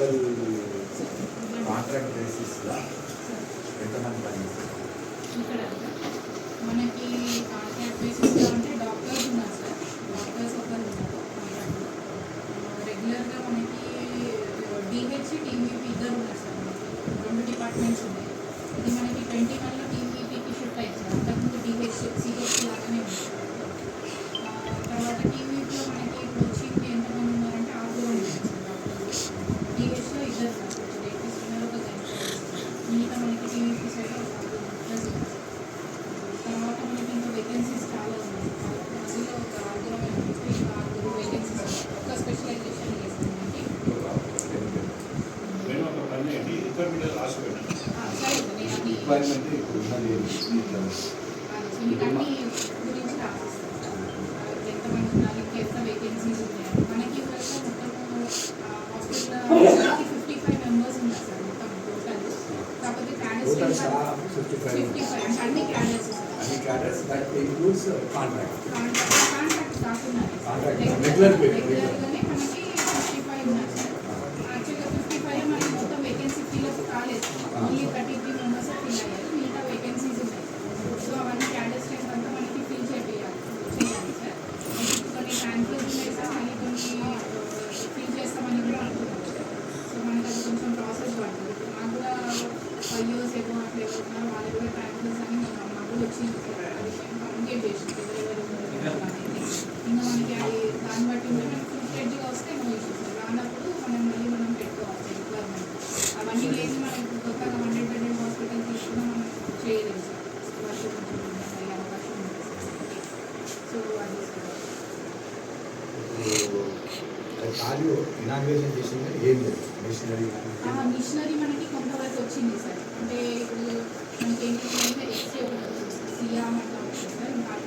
Local contract బేసిస్లో ఎంతమంది పని మనకి అంటే డాక్టర్స్ ఉన్నారు సార్. డాక్టర్స్ ఒకరు రెగ్యులర్గా మనకి డిహెచ్ టీవీపీ ఇద్దరు ఉన్నారు సార్. రెండు డిపార్ట్మెంట్స్ ఉన్నాయి. ఇది మనకి ట్వంటీ వన్లో టీవీ ఎంప్లాయ్మెంట్ ఇప్పుడు ఉన్నది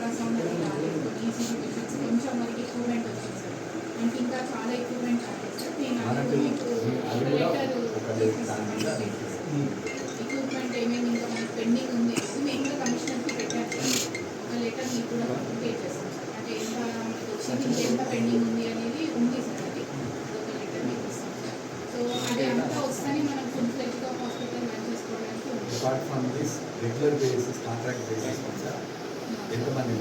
అల్ట్రాసౌండ్ అది రాలేదు ఈసీజీ కొంచెం మనకి ఇంప్రూవ్మెంట్ వచ్చింది సార్ ఇంకా చాలా ఇంప్రూవ్మెంట్ రాలేదు సార్ లెటర్ రిక్రూట్మెంట్ ఏమేమి ఇంకా మనకి పెండింగ్ ఉంది మేము కూడా కమిషనర్కి పెట్టాను ఒక లెటర్ మీకు కూడా పే చేస్తాం అంటే ఎంత వచ్చింది ఇంకా ఎంత పెండింగ్ ఉంది అనేది ఉంది సార్ అది ఒక లెటర్ మీకు సో అది అంతా వస్తుంది మనం ఫుడ్ ఫ్లెక్స్గా హాస్పిటల్ రన్ చేసుకోవడానికి ఎంతమంది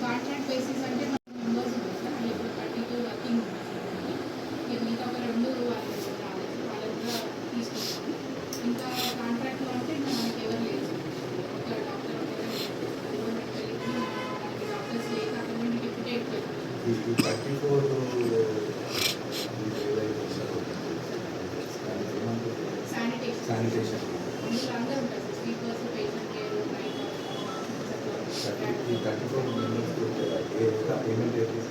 కాంట్రాక్ట్ బేసిస్ అంటే మెంబర్స్ ఇప్పుడు థర్టీ టూ వర్కింగ్ ఇక వాళ్ళంతా తీసుకుంటాము ఇంకా కాంట్రాక్ట్లో అంటే మనకి ఎవరు లేదు డాక్టర్స్ లేక అతను సర్టిఫికేట్ థర్టీ ఫోర్ మెంబర్స్ ఏ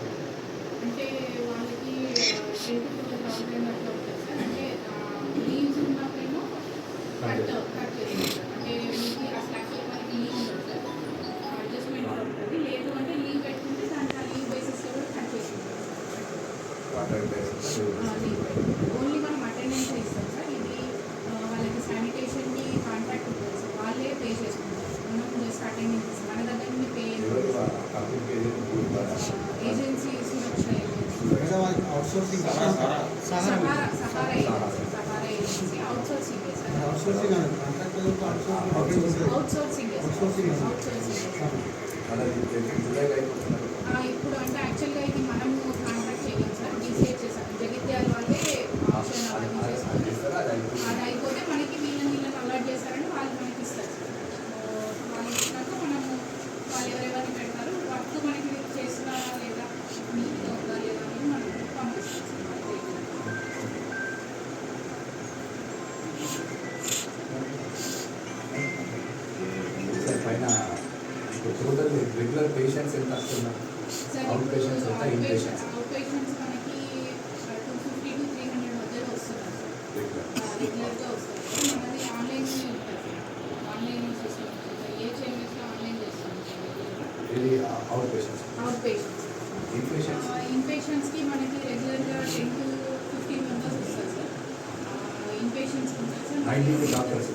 outsourcing outsourcing outsourcing outsourcing July అయిపోతున్నారు పైన టోటల్ రెగ్యులర్ పేషెంట్స్ ఎంత వస్తున్నారు? అవుట్ పేషెంట్స్ ఎంత ఇన్ పేషెంట్స్ అవుట్ అవుట్ మనకి రెగ్యులర్గా టెన్ టు ఫిఫ్టీన్ మెంబర్స్ వస్తారు సార్. ఇన్ పేషెంట్స్ డాక్టర్స్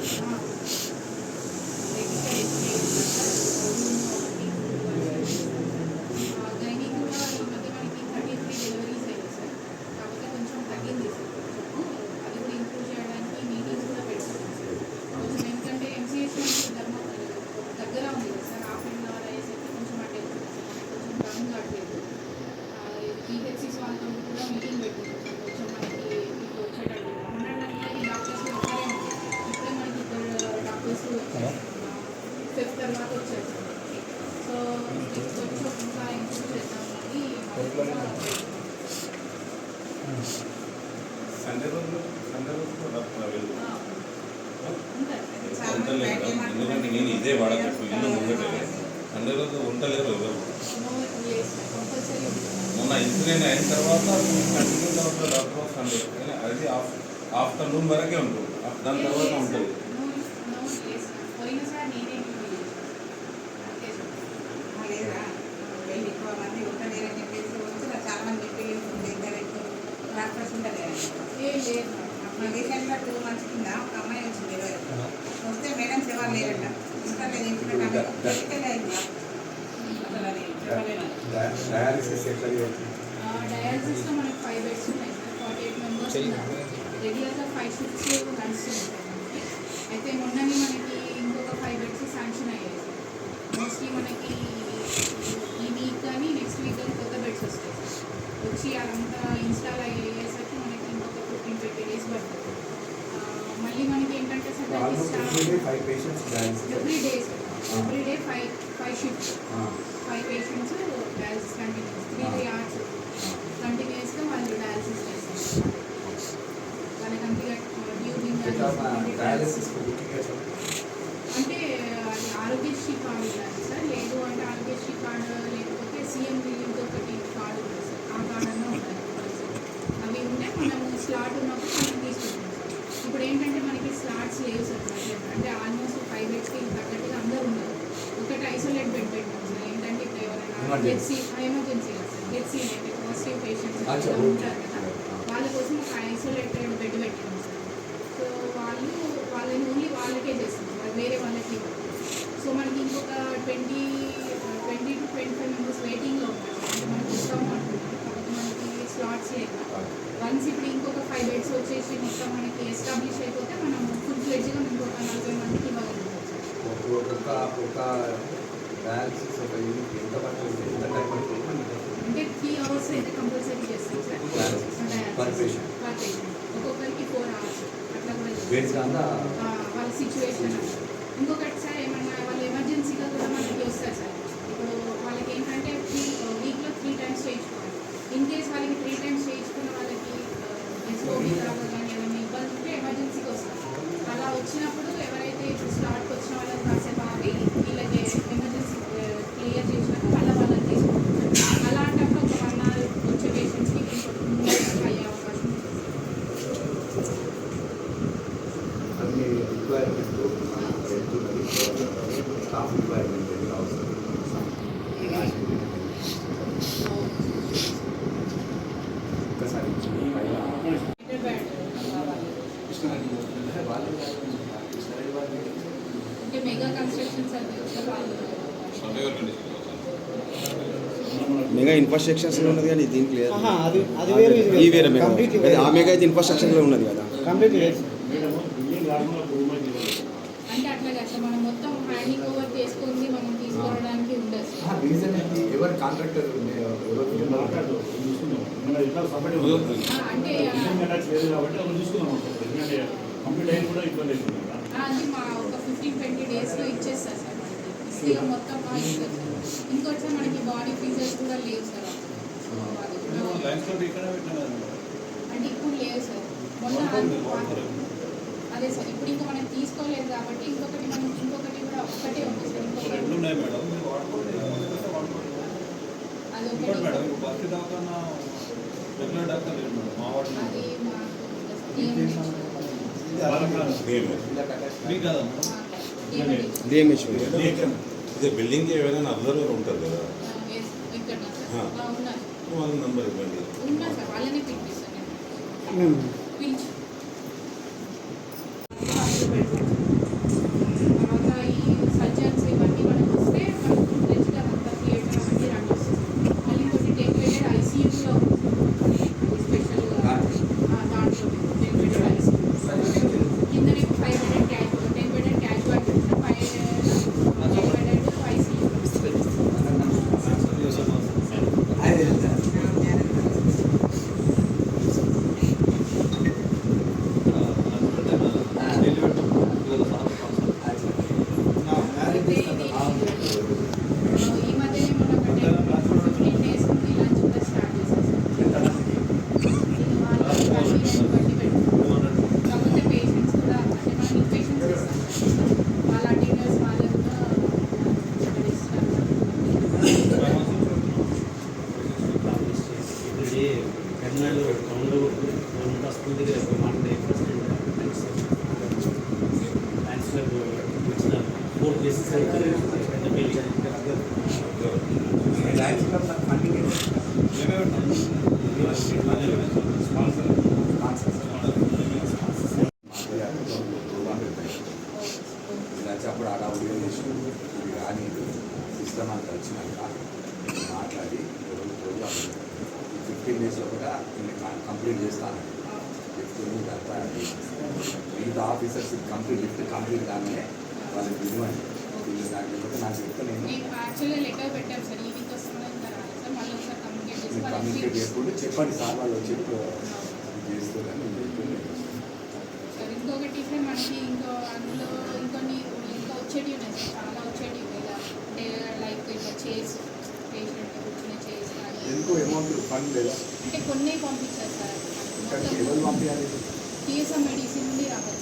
మొన్న ఇన్సిడెంట్ అయిన తర్వాత కంటిన్యూ తర్వాత డాక్టర్ వస్తాను అది ఆఫ్టర్నూన్ వరకే ఉంటుంది. దాని తర్వాత ఉంటుంది. రెగ్యులర్గా ఫైవ్ షిఫ్ట్స్ నడుస్తుంటాయి మనకి అయితే మొన్ననే మనకి ఇంకొక ఫైవ్ బెడ్స్ శాంక్షన్ అయ్యాయి. మోస్ట్లీ మనకి ఈ వీక్ కానీ నెక్స్ట్ వీక్ కానీ కొత్త బెడ్స్ వస్తాయి. వచ్చి అదంతా ఇన్స్టాల్ అయ్యేసరికి మనకి ఇంకొక ఫిఫ్టీన్ ట్వంటీ డేస్ పడుతుంది. మళ్ళీ మనకి ఏంటంటే sir every day every day five five shifts five patients dialysis continuous three three hours కంటిన్యూస్గా వాళ్ళు డయాలసిస్ చేస్తారు వాళ్ళకి అంతగా ట్యూబింగ్ ఎట్లా మన డయాలసిస్? అంటే ఆరోగ్యశ్రీ కార్డు ఉండాలి సార్? లేదు అంటే ఆరోగ్యశ్రీ కార్డు లేకపోతే సీఎం రిలీఫ్ ఒకటి కార్డు ఉంది సార్. ఆ కార్డు అన్నా ఉండాలి కంపల్సరీ. అవి ఉంటే మనం స్లాట్ ఉన్నప్పుడు మనం తీసుకుంటాం సార్. ఇప్పుడు ఏంటంటే మనకి స్లాట్స్ లేవు సార్ అంటే ఆల్మోస్ట్ ఫైవ్ బెడ్స్కి తగ్గట్టుగా అందరూ ఉన్నారు. ఒకటి ఐసోలేట్ బెడ్ పెట్టాం సార్. ఏంటంటే ఇప్పుడు ఎవరైనా ఎమర్జెన్సీ సార్. అంటే పాజిటివ్ పేషెంట్స్. ఉంటారు కదా వాళ్ళ కోసం ఒక ఐసోలేటెడ్ బెడ్ పెట్టాం. సో వాళ్ళు వాళ్ళని ఓన్లీ వాళ్ళకే చేస్తాం సార్ వేరే వాళ్ళకి. సో మనకి ఇంకొక twenty twenty two twenty five members వెయిటింగ్లో ఉన్నారు అంటే మనకి ఇస్తాం అంటున్నారు కాబట్టి మనకి స్లాట్స్ లేక వన్స్ ఇప్పుడు ఇంకొక ఫైవ్ బెడ్స్ వచ్చేసి మొత్తం మనకి ఎస్టాబ్లిష్ అయిపోతే మనం ఫుల్ ఫ్లెడ్జ్గా ఇంకొక నలభై మందికి ఇవ్వగలుగుతాం అంటే త్రీ అవర్స్ అయితే కంపల్సరీ చేస్తాం sir Dialysis. Per patient. Per patient ఒక్కొక్కరికి ఫోర్ అవర్స్ అట్లా కూడా చేస్తాం. బెడ్స్ అంతా వాళ్ళ సిచ్యువేషన్ ఇంకొకటి సార్ ఏమన్నా వాళ్ళు ఎమర్జెన్సీగా కూడా మనకి వస్తారు సార్. ఇప్పుడు వాళ్ళకి ఏంటంటే త్రీ వీక్లో త్రీ టైమ్స్ చేయించుకోవాలి. ఇన్ కేస్ వాళ్ళకి త్రీ టైమ్స్ చేయించుకున్న వాళ్ళకి ఎస్ఓబి లాగా కానీ ఏదైనా ఇబ్బంది ఉంటే ఎమర్జెన్సీకి వస్తారు. అలా వచ్చినప్పుడు ఎవరైతే ఇప్పుడు స్టార్ట్కి వచ్చిన వాళ్ళకి కాసేపు ఆగి వీళ్ళకి ఎమర్జెన్సీ క్లియర్ చేసినాక మళ్ళీ వాళ్ళని తీసుకుంటారు అలాంటప్పుడు ఒక వన్ అవర్ వచ్చే పేషెంట్స్కి ఇంకొక అయ్యే అవకాశం ఉంటుంది అన్ని రిక్వైర్మెంట్ వెళ్తున్నది స్టాఫ్ రిక్వైర్మెంట్ ఎంత అవసరం ఒక్కసారి బెడ్ కావాలి వాళ్ళే కృష్ణారెడ్డి వాళ్ళు అంటే మెగా కన్స్ట్రక్షన్ సర్వీస్ వాళ్ళు సర్వేవర్ కండిషన్ మెగా ఇన్ఫ్రాస్ట్రక్చర్స్లో ఉన్నది కానీ దీనికి లేదు. ఆహా, అది అది వేరు ఇది ఈ వేరే మెగా. ఆ మెగా అయితే ఇన్ఫ్రాస్ట్రక్చర్లో ఉన్నది కదా. అంటే అది మా ఒక ఫిఫ్టీన్ ట్వంటీ డేస్లో ఇచ్చేస్తారు సార్ మనకి. మొత్తం ఇంకోటి సార్ మనకి బాడీ ఫీచర్స్ కూడా లేవు సార్ అంటే ఇప్పుడు లేవు సార్. మొన్న అది- సార్ ఇప్పుడు ఇంకా మనం తీసుకోలేదు కాబట్టి ఇంకొకటి మనం ఇంకొకటి కూడా ఒక్కటే ఉంది సార్ ఇంకొకటి. అది ఇదే బిల్డింగ్కి ఎవరైనా అబ్జర్వర్ ఉంటారు కదా. వాళ్ళ నంబర్ ఇవ్వండి. നെല്ല് వాళ్ళకి ఇవ్వండి వీళ్ళు నాకు ఇవ్వక నాకు చెప్తే నేను కమ్యూనికేట్ చేయకుండా చెప్పండి సార్ వాళ్ళు వచ్చి చేస్తారని ఇంకొకటి ఇప్పుడు మనకి ఇంకో అందులో ఇంకొన్ని ఇంకా వచ్చేటివి ఉన్నాయి చాలా వచ్చేటివి కదా లైక్ ఇట్లా చేసి పేషెంట్ కూర్చునే చేసి ఎందుకో అమౌంట్ ఫండ్ లేదా? అంటే కొన్ని పంపించారు సార్. మొత్తం మెడిసిన్ రావాలి.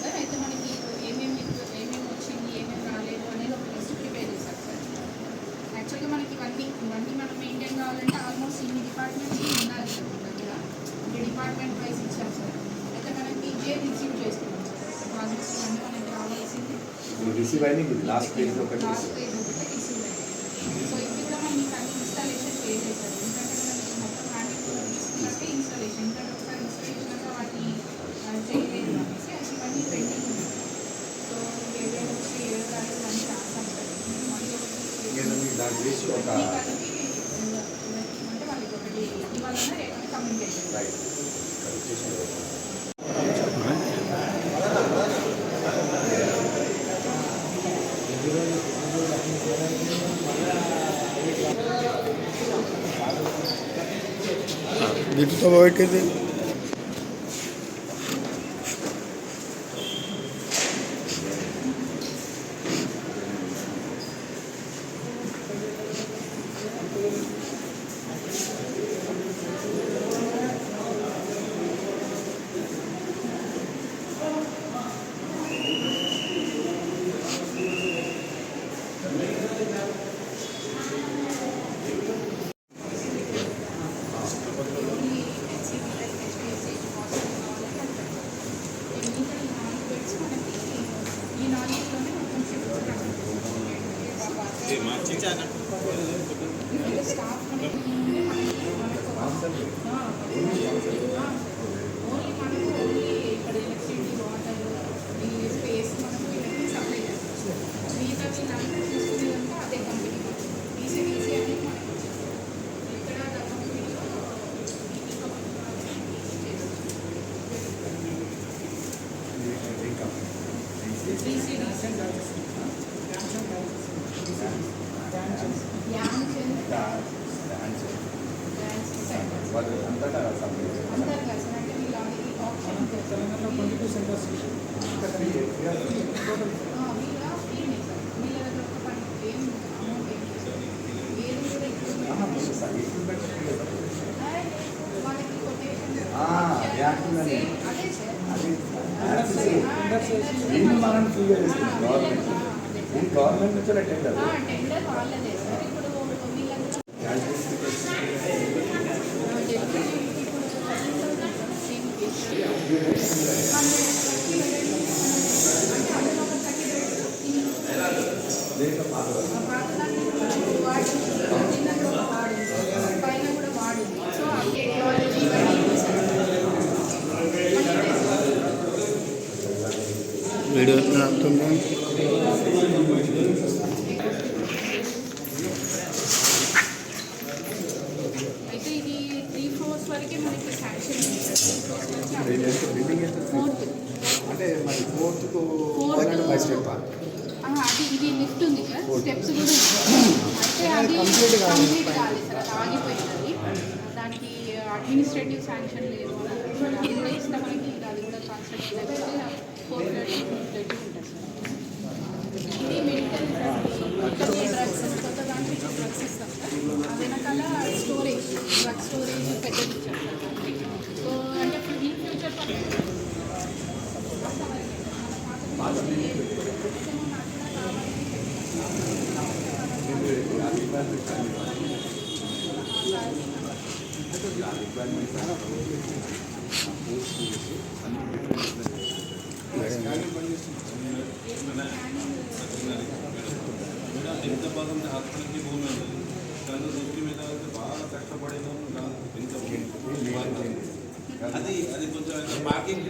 రిసీవ్ అయింది లాస్ట్ పేజ్ ఒకటి todo es que 아, మనం క్లియర్ గవర్నమెంట్ గవర్నమెంట్ నుంచి టెండర్ వీడియో. ఎంత భాగంలో హాస్పిటల్కి పోలేదు దాంట్లో దృష్టి మీద బాగా కష్టపడేదో ఎంత అది అది కొంచెం పార్కింగ్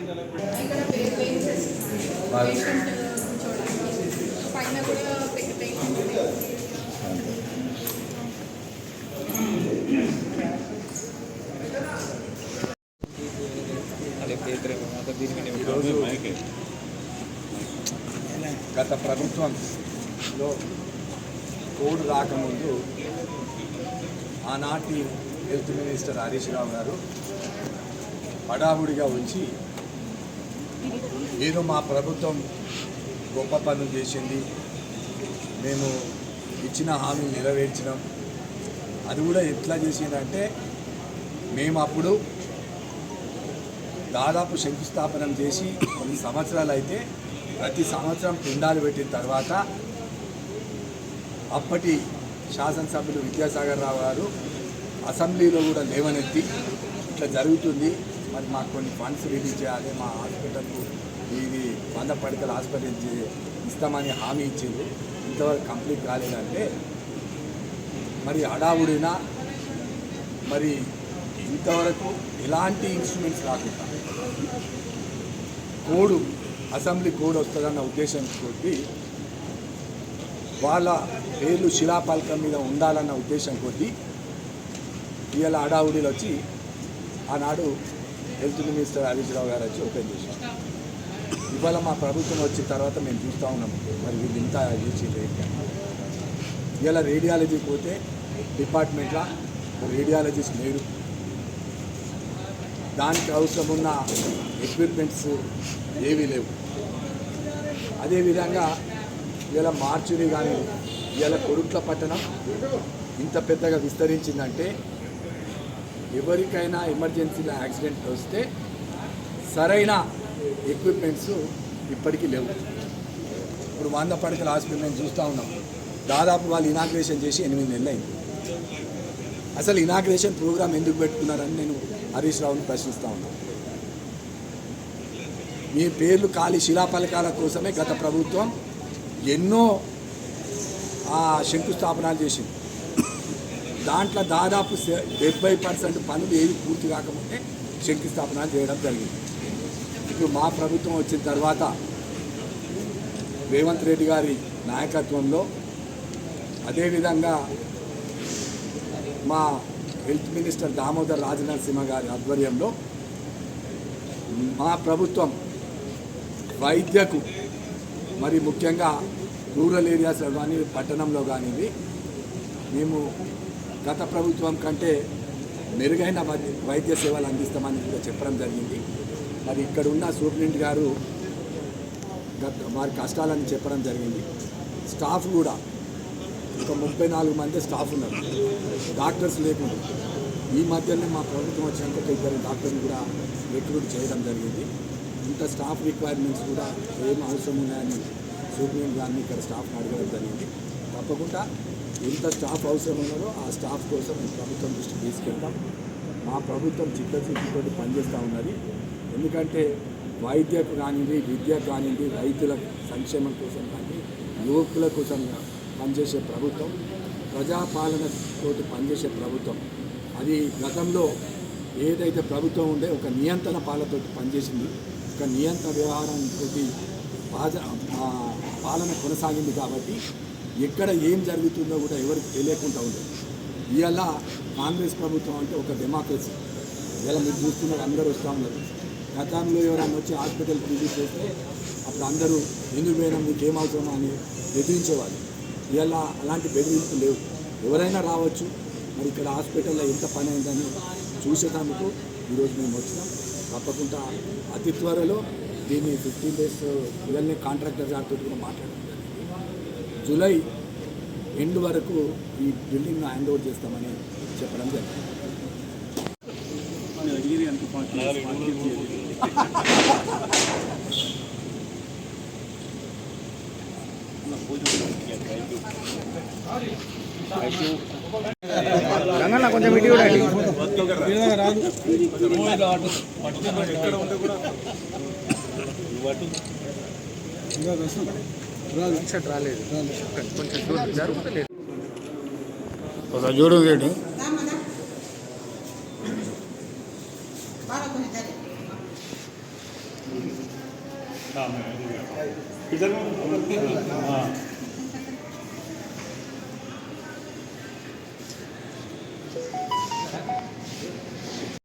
గత ప్రభుత్వంలో కోడ్ రాకముందు ఆనాటి హెల్త్ మినిస్టర్ హరీష్ రావు గారు హడావుడిగా ఉంచి ఏదో మా ప్రభుత్వం గొప్ప పనులు చేసింది. మేము ఇచ్చిన హామీలు నెరవేర్చినాం. అది కూడా ఎట్లా చేసిందంటే మేము అప్పుడు దాదాపు శంకుస్థాపనం చేసి కొన్ని సంవత్సరాలు అయితే ప్రతి సంవత్సరం పిండాలు పెట్టిన తర్వాత అప్పటి శాసనసభ్యులు విద్యాసాగర్ రావు గారు అసెంబ్లీలో కూడా లేవనెత్తి ఇట్లా జరుగుతుంది. మరి మాకు కొన్ని ఫండ్స్ రిలీజ్ చేయాలి మా హాస్పిటల్కు ఇది వంద పడకల హాస్పిటల్ ఇస్తామని హామీ ఇచ్చింది ఇంతవరకు కంప్లీట్ కాలేదంటే మరి హడావుడినా మరి ఇంతవరకు ఎలాంటి ఇన్స్ట్రుమెంట్స్ రాకుండా కోడు అసెంబ్లీ కోడ్ వస్తుందన్న ఉద్దేశంతో వాళ్ళ పేర్లు శిలాపాలకం మీద ఉండాలన్న ఉద్దేశం కొద్ది ఇవాళ హడావుడిలో వచ్చి ఆనాడు హెల్త్ మినిస్టర్ హరీష్ రావు గారు వచ్చి ఓపెన్ చేశారు. ఇవాళ మా ప్రభుత్వం వచ్చిన తర్వాత మేము చూస్తూ ఉన్నాము మరి వీళ్ళు ఇంత చేసింది ఏంటి ఇవాళ రేడియాలజీ పోతే డిపార్ట్మెంట్లో రేడియాలజిస్ట్ లేరు. దానికి అవసరం ఉన్న ఎక్విప్మెంట్స్ ఏవీ లేవు. అదేవిధంగా ఇలా మార్చుని కానీ ఇలా కొడుట్ల పట్టణం ఇంత పెద్దగా విస్తరించిందంటే ఎవరికైనా ఎమర్జెన్సీలో యాక్సిడెంట్ వస్తే సరైన ఎక్విప్మెంట్స్ ఇప్పటికీ లేవు. ఇప్పుడు వంద పడకల హాస్పిటల్ మేము చూస్తూ ఉన్నాం. దాదాపు వాళ్ళు ఇనాగ్రేషన్ చేసి ఎనిమిది నెలలు అయింది అసలు ఇనాగ్రేషన్ ప్రోగ్రామ్ ఎందుకు పెట్టుకున్నారని నేను హరీష్ రావుని ప్రశ్నిస్తూ ఉన్నాం. మీ పేర్లు ఖాళీ శిలాఫలకాల కోసమే గత ప్రభుత్వం ఎన్నో ఆ, చేసింది. దాంట్లో దాదాపు డెబ్బై పర్సెంట్ పనులు ఏవి పూర్తి కాకముందే శంకుస్థాపనాలు చేయడం జరిగింది. ఇప్పుడు మా ప్రభుత్వం వచ్చిన తర్వాత రేవంత్ రెడ్డి గారి నాయకత్వంలో అదేవిధంగా మా హెల్త్ మినిస్టర్ దామోదర్ రాజనరసింహ గారి ఆధ్వర్యంలో మా ప్రభుత్వం వైద్యకు మరి ముఖ్యంగా రూరల్ ఏరియాస్లో కానీ పట్టణంలో కానివి మేము గత ప్రభుత్వం కంటే మెరుగైన వైద్య వైద్య సేవలు అందిస్తామని కూడా చెప్పడం జరిగింది. మరి ఇక్కడ ఉన్న సూపరింటెండెంట్ గారు గత వారి కష్టాలని చెప్పడం జరిగింది. స్టాఫ్ కూడా ఒక ముప్పై నాలుగు మంది స్టాఫ్ ఉన్నారు. డాక్టర్స్ లేకుండా. ఈ మధ్యనే మా ప్రభుత్వం వచ్చినాక ఒక ఇద్దరు డాక్టర్లు కూడా రిక్రూట్ చేయడం జరిగింది. ఇంత స్టాఫ్ రిక్వైర్మెంట్స్ కూడా ఏం అవసరం ఉన్నాయని సూపరింటెండెంట్ గారిని ఇక్కడ స్టాఫ్ అడగడం జరిగింది. తప్పకుండా ఎంత స్టాఫ్ అవసరం ఉన్నదో ఆ స్టాఫ్ కోసం మేము ప్రభుత్వం దృష్టికి తీసుకెళ్తాం. మా ప్రభుత్వం చిత్తశుద్ధితో పనిచేస్తూ ఉన్నది. ఎందుకంటే వైద్యకు కానివ్వండి విద్యకు కానివ్వండి రైతుల సంక్షేమం కోసం కానీ యువకుల కోసం పనిచేసే ప్రభుత్వం ప్రజాపాలనతో పనిచేసే ప్రభుత్వం. అది గతంలో ఏదైతే ప్రభుత్వం ఉండే ఒక నియంత్రణ పాలనతోటి పనిచేసింది ఒక నియంత్రణ వ్యవహారంతో పాలన కొనసాగింది కాబట్టి ఎక్కడ ఏం జరుగుతుందో కూడా ఎవరికి తెలియకుండా ఉండేది ఇవాళ కాంగ్రెస్ ప్రభుత్వం అంటే ఒక డెమోక్రసీ ఇవాళ మీరు చూస్తున్నారు అందరూ వస్తూ ఉన్నారు. గతంలో ఎవరైనా వచ్చి హాస్పిటల్ విజిట్ చేస్తే అప్పుడు అందరూ ఎందుకు పోయినా మీకు ఏం అని ఎదిరించేవాళ్ళు. ఇవాళ అలాంటి బెదిరింపులు లేవు. ఎవరైనా రావచ్చు. మరి ఇక్కడ హాస్పిటల్లో ఎంత పని అయిందని చూసేటందుకు ఈరోజు మేము వచ్చినాం. తప్పకుండా అతి త్వరలో దీన్ని ఫిఫ్టీన్ డేస్ ఇవన్నీ కాంట్రాక్టర్ గారితో కూడా మాట్లాడడం జూలై ఎండ్ వరకు ఈ బిల్డింగ్ హ్యాండ్ ఓవర్ చేస్తామని చెప్పడం జరిగింది. రంగన్న కొంచెం ఇటు చూడండి. ఒకసారి చూడు జరిగింది ఇద్దరు